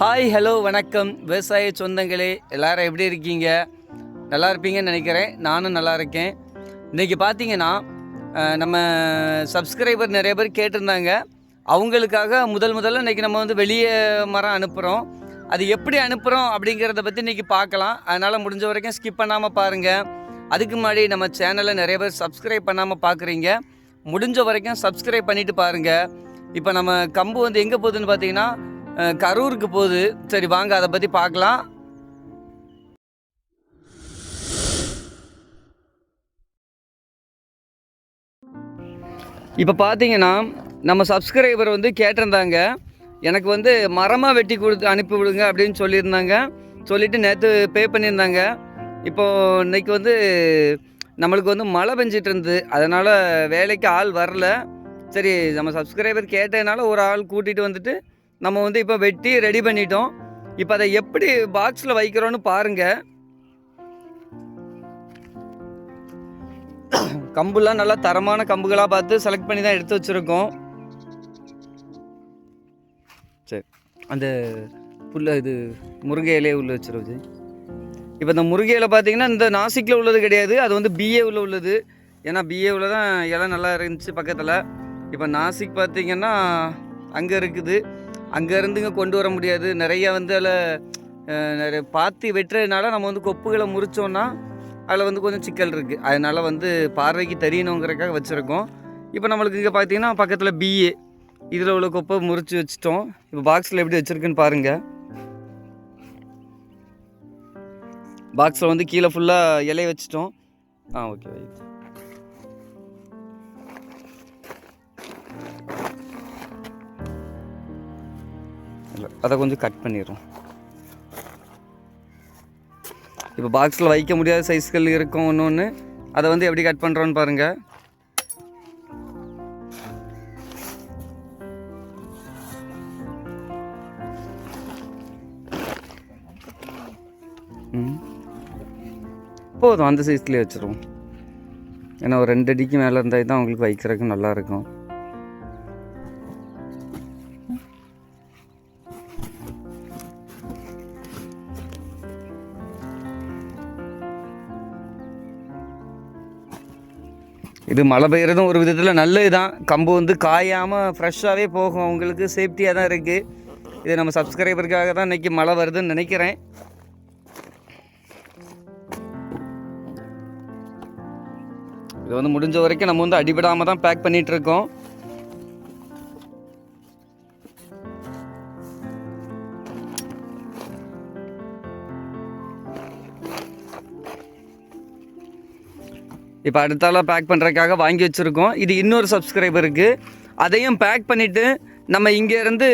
Hi hello வணக்கம். விவசாய சொந்தங்களே எல்லாரும் எப்படி இருக்கீங்க? நல்லா இருப்பீங்கன்னு நினைக்கிறேன். நானும் நல்லா இருக்கேன். இன்றைக்கி பார்த்தீங்கன்னா நம்ம சப்ஸ்கிரைபர் நிறைய பேர் கேட்டிருந்தாங்க. அவங்களுக்காக முதல் முதல்ல இன்றைக்கி நம்ம வந்து வெளியே மரம் அனுப்புகிறோம் அது எப்படி அனுப்புகிறோம் அப்படிங்கிறத பற்றி இன்றைக்கி பார்க்கலாம். அதனால் முடிஞ்ச வரைக்கும் ஸ்கிப் பண்ணாமல் பாருங்கள் அதுக்கு முன்னாடி நம்ம சேனலை நிறைய பேர் சப்ஸ்கிரைப் பண்ணாமல் பார்க்குறீங்க முடிஞ்ச வரைக்கும் சப்ஸ்கிரைப் பண்ணிவிட்டு பாருங்கள் இப்போ நம்ம கம்பு வந்து எங்கே போகுதுன்னு பார்த்தீங்கன்னா கரூருக்கு போகுது. சரி வாங்க அதை பற்றி பார்க்கலாம் இப்போ பார்த்தீங்கன்னா நம்ம சப்ஸ்கிரைபர் வந்து கேட்டிருந்தாங்க. எனக்கு வந்து மரமாக வெட்டி கொடுத்து அனுப்பி விடுங்க அப்படின்னு சொல்லியிருந்தாங்க. சொல்லிவிட்டு நேற்று பே பண்ணியிருந்தாங்க. இப்போது இன்னைக்கு வந்து நம்மளுக்கு வந்து மழை பெஞ்சிட்டு இருந்தது. அதனால் வேலைக்கு ஆள் வரல. சரி நம்ம சப்ஸ்கிரைபர் கேட்டதுனால ஒரு ஆள் கூட்டிகிட்டு வந்துட்டு நம்ம வந்து இப்போ வெட்டி ரெடி பண்ணிட்டோம். இப்போ அதை எப்படி பாக்ஸில் வைக்கிறோன்னு பாருங்கள் கம்புலாம் நல்லா தரமான கம்புகளாக பார்த்து செலக்ட் பண்ணி தான் எடுத்து வச்சுருக்கோம். சரி அந்த புல்ல இது முருங்கை இலையை உள்ள வச்சுருவது இப்போ இந்த முருங்கை பார்த்தீங்கன்னா இந்த நாசிக்கில் உள்ளது கிடையாது அது வந்து பிஏவில் உள்ளது. ஏன்னா பிஏவில் தான் இலை நல்லா இருந்துச்சு பக்கத்தில். இப்போ நாசிக் பார்த்தீங்கன்னா அங்கே இருக்குது. அங்கேருந்துங்க கொண்டு வர முடியாது. நிறைய வந்து அதில் நிறைய பாத்தி வெட்டுறதுனால நம்ம வந்து கொப்புகளை முறிச்சோன்னா அதில் வந்து கொஞ்சம் சிக்கல் இருக்குது அதனால் வந்து பார்வைக்கு தெரியணுங்கிறக்காக வச்சுருக்கோம். இப்போ நம்மளுக்கு இங்கே பார்த்தீங்கன்னா பக்கத்தில் பிஏ இதில் உள்ள கொப்பை முறிச்சு வச்சுட்டோம். இப்போ பாக்ஸில் எப்படி வச்சுருக்குன்னு பாருங்கள் பாக்ஸில் வந்து கீழே ஃபுல்லாக இலைய வச்சுட்டோம். ஆ ஓகே இல்லை அதை கொஞ்சம் கட் பண்ணிடுறோம் இப்போ பாக்ஸில் வைக்க முடியாத சைஸ்கள் இருக்கும் ஒன்று ஒன்று அதை வந்து எப்படி கட் பண்ணுறோன்னு பாருங்கள் போதும் அந்த சைஸ்லேயே வச்சுருவோம். ஏன்னா ஒரு ரெண்டு அடிக்கு மேலே இருந்தால் தான் உங்களுக்கு வைக்கிறதுக்கு நல்லாயிருக்கும் இது மழை பெய்கிறதும் ஒரு விதத்தில் நல்லது தான் கம்பு வந்து காயாமல் ஃப்ரெஷ்ஷாகவே போகும். அவங்களுக்கு சேஃப்டியாக தான் இருக்குது இது நம்ம சப்ஸ்கிரைபருக்காக தான் இன்றைக்கி மழை வருதுன்னு நினைக்கிறேன். இது வந்து முடிஞ்ச வரைக்கும் நம்ம வந்து அடிபடாமல் தான் பேக் பண்ணிட்டு இப்போ அடுத்தால பேக் பண்ணுறதுக்காக வாங்கி வச்சுருக்கோம். இது இன்னொரு சப்ஸ்கிரைபருக்கு அதையும் பேக் பண்ணிவிட்டு நம்ம இங்கேருந்து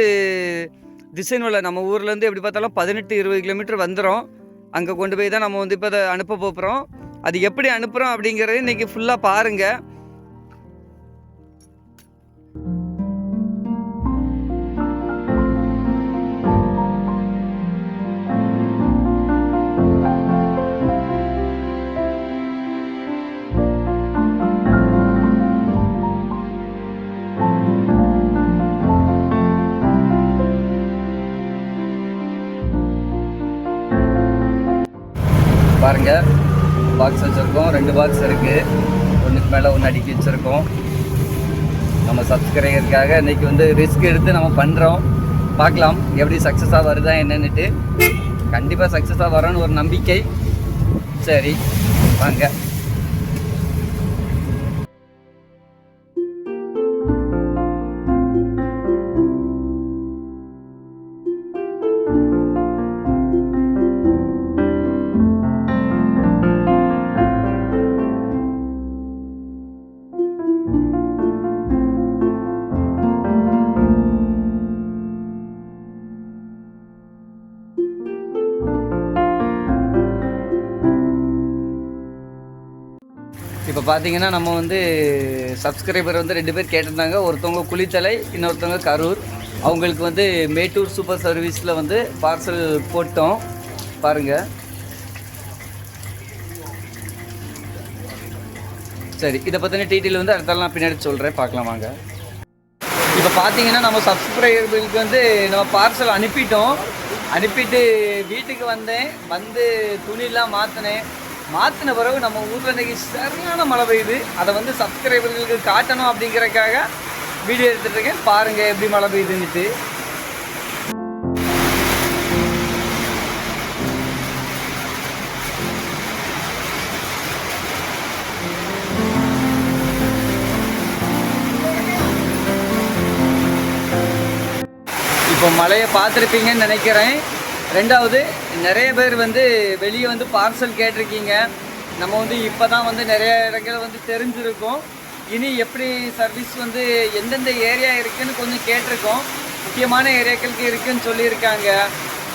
திசைனுள்ள நம்ம ஊர்லேருந்து எப்படி பார்த்தாலும் பதினெட்டு இருபது கிலோமீட்டர் வந்துடும் அங்கே கொண்டு போய் தான் நம்ம வந்து இப்போ அதை அனுப்ப போகிறோம் அது எப்படி அனுப்புகிறோம் அப்படிங்கிறது இன்றைக்கி ஃபுல்லாக பாருங்கள் பாருங்கள் பாக்ஸ் வச்சுருக்கோம். ரெண்டு பாக்ஸ் இருக்குது ஒன்றுக்கு மேலே ஒன்று அடுக்கி வச்சுருக்கோம். நம்ம சப்ஸ்கிரைபருக்காக இன்றைக்கி வந்து ரிஸ்க் எடுத்து நம்ம பண்ணுறோம் பார்க்கலாம். எப்படி சக்ஸஸாக வருதா என்னன்னுட்டு. கண்டிப்பாக சக்ஸஸாக வரும்னு ஒரு நம்பிக்கை. சரி வாங்க. இப்போ பார்த்தீங்கன்னா நம்ம வந்து சப்ஸ்கிரைபர் வந்து ரெண்டு பேர் கேட்டிருந்தாங்க. ஒருத்தவங்க குளித்தலை இன்னொருத்தவங்க கரூர். அவங்களுக்கு வந்து மேட்டூர் சூப்பர் சர்வீஸில் வந்து பார்சல் போட்டோம். பாருங்கள் சரி இதை பற்றின டீட்டெயில் வந்து அடுத்தாலும் நான் பின்னாடி சொல்கிறேன் பார்க்கலாம் வாங்க. இப்போ பார்த்தீங்கன்னா நம்ம சப்ஸ்கிரைபர்களுக்கு வந்து நம்ம பார்சல் அனுப்பிட்டோம். அனுப்பிட்டு வீட்டுக்கு வந்தேன். வந்து துணிலாம் மாற்றினேன் மாற்றின பிறகு நம்ம ஊரில் இன்றைக்கி சரியான மழை பெய்யுது. அதை வந்து சப்ஸ்கிரைபர்களுக்கு காட்டணும் அப்படிங்கறதுக்காக வீடியோ எடுத்துகிட்ருக்கேன் பாருங்கள் எப்படி மழை பெய்யுதுன்னுட்டு. இப்போ மழையை பார்த்துருப்பீங்கன்னு நினைக்கிறேன். ரெண்டாவது நிறைய பேர் வந்து வெளியே வந்து பார்சல் கேட்டிருக்கீங்க. நம்ம வந்து இப்போ தான் வந்து நிறைய இடங்கள் வந்து தெரிஞ்சிருக்கோம். இனி எப்படி சர்வீஸ் வந்து எந்தெந்த ஏரியா இருக்குதுன்னு கொஞ்சம் கேட்டிருக்கோம். முக்கியமான ஏரியாக்களுக்கு இருக்குன்னு சொல்லியிருக்காங்க.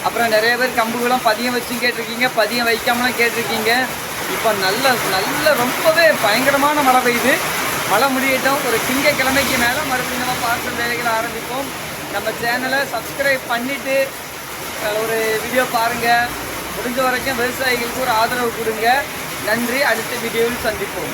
அப்புறம் நிறைய பேர் கம்புகளும் பதியம் வச்சும் கேட்டிருக்கீங்க. பதியம் வைக்காமலாம் கேட்டிருக்கீங்க. இப்போ நல்ல நல்ல ரொம்பவே பயங்கரமான மழை பெய்யுது. மழை முடியட்டும். ஒரு திங்கக்கிழமைக்கு மேலே மறுபடியும் நம்ம பார்சல் வேலைகளை ஆரம்பிப்போம். நம்ம சேனலை சப்ஸ்கிரைப் பண்ணிவிட்டு ஒரு வீடியோ பாருங்கள் முடிஞ்ச வரைக்கும் விவசாயிகளுக்கு ஒரு ஆதரவு கொடுங்க. நன்றி. அடுத்த வீடியோவில் சந்திப்போம்.